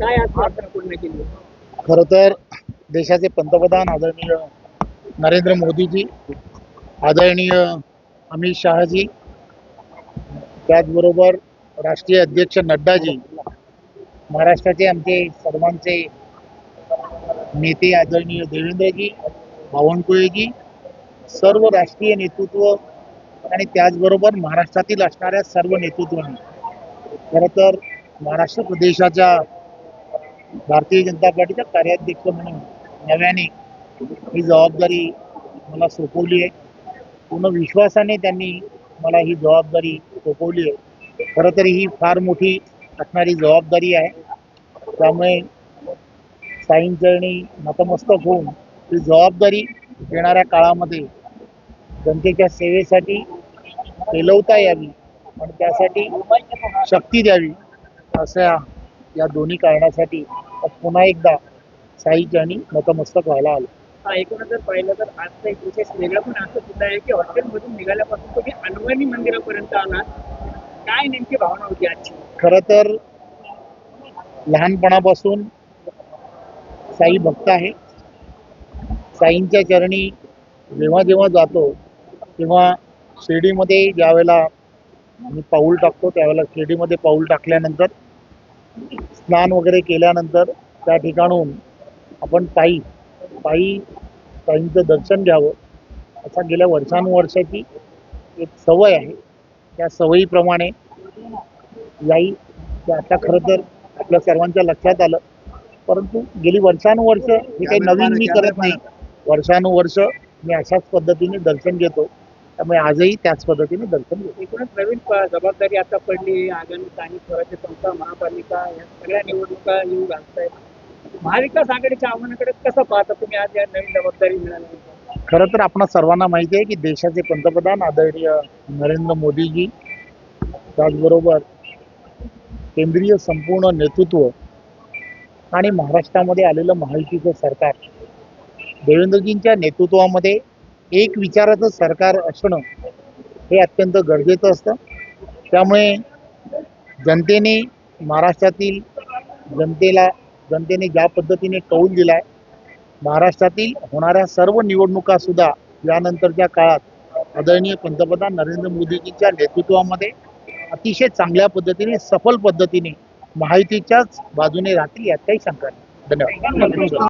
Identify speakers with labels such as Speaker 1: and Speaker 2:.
Speaker 1: काय आज प्रार्थना पूर्ण केली?
Speaker 2: खरं तर देशाचे पंतप्रधान आदरणीय नरेंद्र मोदीजी आदरणीय अमित शहाजी त्याचबरोबर राष्ट्रीय अध्यक्ष नड्डाजी महाराष्ट्राचे आमचे सर्वांचे नेते आदरणीय देवेंद्रजी बावनकुळेजी सर्व राष्ट्रीय नेतृत्व आणि त्याचबरोबर महाराष्ट्रातील असणाऱ्या सर्व नेतृत्वांनी. खरं तर महाराष्ट्र प्रदेशाच्या भारतीय जनता पार्टीचा कार्याध्यक्ष म्हणून नव्याने ही जबाबदारी मला सोपवली आहे. पूर्ण विश्वासाने त्यांनी मला ही जबाबदारी सोपवली आहे. खरं तर ही फार मोठी असणारी जबाबदारी आहे. त्यामुळे साईंचरणी नतमस्तक होऊन ही जबाबदारी येणाऱ्या काळामध्ये जनतेच्या सेवेसाठी पेलवता यावी आणि त्यासाठी शक्ती द्यावी अशा या दोन्ही कारणासाठी पुन्हा एकदा साईचरणी नतमस्तक व्हायला आलो.
Speaker 1: एकूणच जर पाहिलं तर आजचा एक विशेष वेगळं पण असं सुद्धा आहे की हॉस्टेलमधून निघाल्यापासून तुम्ही अनवणी मंदिरापर्यंत आलात. काय नेमकी भावना होती आजची?
Speaker 2: खरं तर लहानपणापासून साई भक्त आहे. साईंच्या चरणी जेव्हा जेव्हा जातो तेव्हा शिर्डीमध्ये ज्यावेळेला मी पाऊल टाकतो त्यावेळेला शिर्डीमध्ये पाऊल टाकल्यानंतर स्नान वगैरे केल्यानंतर त्या ठिकाणून आपण पायी पायी साईंचं दर्शन घ्यावं. असा गेल्या वर्षानुवर्षाची एक सवय आहे. त्या सवयीप्रमाणे याई ते आता खरं तर आपल्या सर्वांच्या लक्षात आलं. परंतु गेली वर्षानुवर्ष हे काही नवीन मी करत नाही. वर्षानुवर्ष मी अशाच पद्धतीने दर्शन घेतो. त्यामुळे आजही त्याच पद्धतीने दर्शन घेतो.
Speaker 1: एकूणच नवीन जबाबदारी आता पडली. आगामी स्थानिक स्वराज्य संस्था महापालिका या सगळ्या निवडणुका येऊ घालतायत. महाविकास आघाडीच्या आव्हानाकडे कसं पाहता तुम्ही आज या नवीन जबाबदारी
Speaker 2: खरं तर आपण सर्वांना माहिती आहे की देशाचे पंतप्रधान आदरणीय नरेंद्र मोदीजी त्याचबरोबर केंद्रीय संपूर्ण नेतृत्व आणि महाराष्ट्रामध्ये आलेलं महायुतीचं सरकार. देवेंद्रजींच्या नेतृत्वामध्ये एक विचाराचं सरकार असणं हे अत्यंत गरजेचं असतं. त्यामुळे जनतेने महाराष्ट्रातील जनतेला जनतेने ज्या पद्धतीने कौल दिलाय महाराष्ट्रातील होणाऱ्या सर्व निवडणुका सुद्धा यानंतरच्या काळात आदरणीय पंतप्रधान नरेंद्र मोदीजींच्या नेतृत्वामध्ये अतिशय चांगल्या पद्धतीने सफल पद्धतीने महायुतीच्याच बाजूने राहतील यात काही शंका नाही. धन्यवाद.